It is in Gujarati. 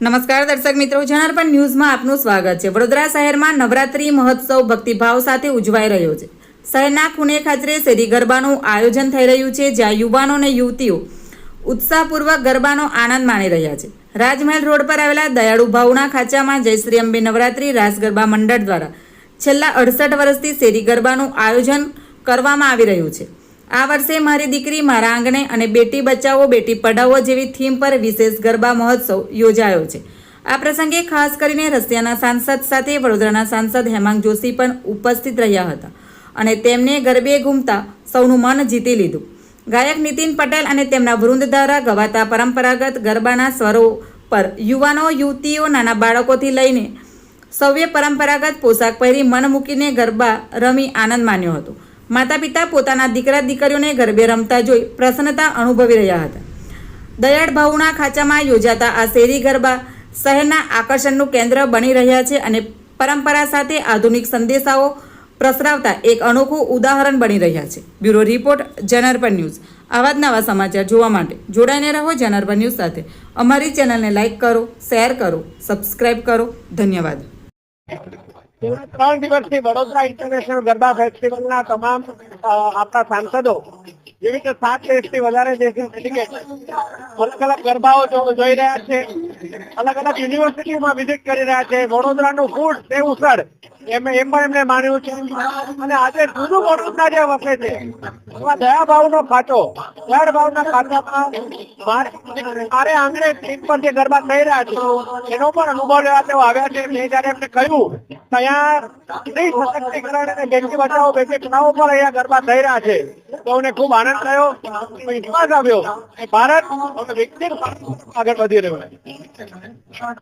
નમસ્કાર દર્શક મિત્રો, જનાર્પણ ન્યૂઝમાં આપનું સ્વાગત છે. વડોદરા શહેરમાં નવરાત્રી મહોત્સવ ભક્તિભાવ સાથે ઉજવાઈ રહ્યો છે. શહેરના ખૂણે ખાચરે શેરી ગરબાનું આયોજન થઈ રહ્યું છે, જ્યાં યુવાનો અને યુવતીઓ ઉત્સાહપૂર્વક ગરબાનો આનંદ માણી રહ્યા છે. રાજમહેલ રોડ પર આવેલા દયાળુ ભાવના ખાચામાં જય શ્રી અંબે નવરાત્રી રાસ ગરબા મંડળ દ્વારા છેલ્લા અડસઠ વર્ષથી શેરી ગરબાનું આયોજન કરવામાં આવી રહ્યું છે. આ વર્ષે મારી દીકરી મારા આંગણે અને બેટી બચાવો, બેટી પઢાવો જેવી થીમ પર વિશેષ ગરબા મહોત્સવ યોજાયો છે. આ પ્રસંગે ખાસ કરીને રશિયાના સાંસદ સાથે વડોદરાના સાંસદ હેમાંગ જોશી પણ ઉપસ્થિત રહ્યા હતા અને તેમને ગરબે ઘૂમતા સૌનું મન જીતી લીધું. ગાયક નીતિન પટેલ અને તેમના વૃંદ દ્વારા ગવાતા પરંપરાગત ગરબાના સ્વરો પર યુવાનો, યુવતીઓ, નાના બાળકોથી લઈને સૌએ પરંપરાગત પોશાક પહેરી મન મૂકીને ગરબા રમી આનંદ માન્યો હતો. માતા પિતા પોતાના દીકરા દીકરીઓને ગરબે રમતા જોઈ પ્રસન્નતા અનુભવી રહ્યા હતા. દયાળ ભાવના ખાંચામાં યોજાતા આ શેરી ગરબા શહેરના આકર્ષણનું કેન્દ્ર બની રહ્યા છે અને પરંપરા સાથે આધુનિક સંદેશાઓ પ્રસરાવતા એક અનોખું ઉદાહરણ બની રહ્યા છે. બ્યુરો રિપોર્ટ જનરપન ન્યૂઝ. આવા જ નવા સમાચાર જોવા માટે જોડાઈને રહો જનરપન ન્યૂઝ સાથે. અમારી ચેનલને લાઇક કરો, શેર કરો સબસ્ક્રાઈબ કરો. ધન્યવાદ. ત્રણ દિવસથી વડોદરા ઇન્ટરનેશનલ ગરબા ફેસ્ટિવલના તમામ આપણા સાંસદો જેવી રીતે સાત દેશથી વધારે અલગ અલગ ગરબાઓ જોઈ રહ્યા છે, અલગ અલગ યુનિવર્સિટીમાં વિઝિટ કરી રહ્યા છે, વડોદરાનું ફૂડ તે ઉસળ, એમ એમ પણ એમને માન્યું છે. અને આજે જૂનું વડોદરા જે વસે છે, એમાં દયાભાવનો ખાતો દયાભાવના ખાતામાં મારે મારે આંગણે ટીમ પર જે ગરબા થઈ રહ્યા છે, એનો પણ અનુભવ લેવા તેઓ આવ્યા છે. મેં જયારે એમને કહ્યું સ્ત્રી સશક્તિકરણ અને બેટી બચાવો બેટી પણ અહીંયા ગરબા થઈ રહ્યા છે તો ખૂબ આનંદ થયો ભારત આગળ વધી રહ્યો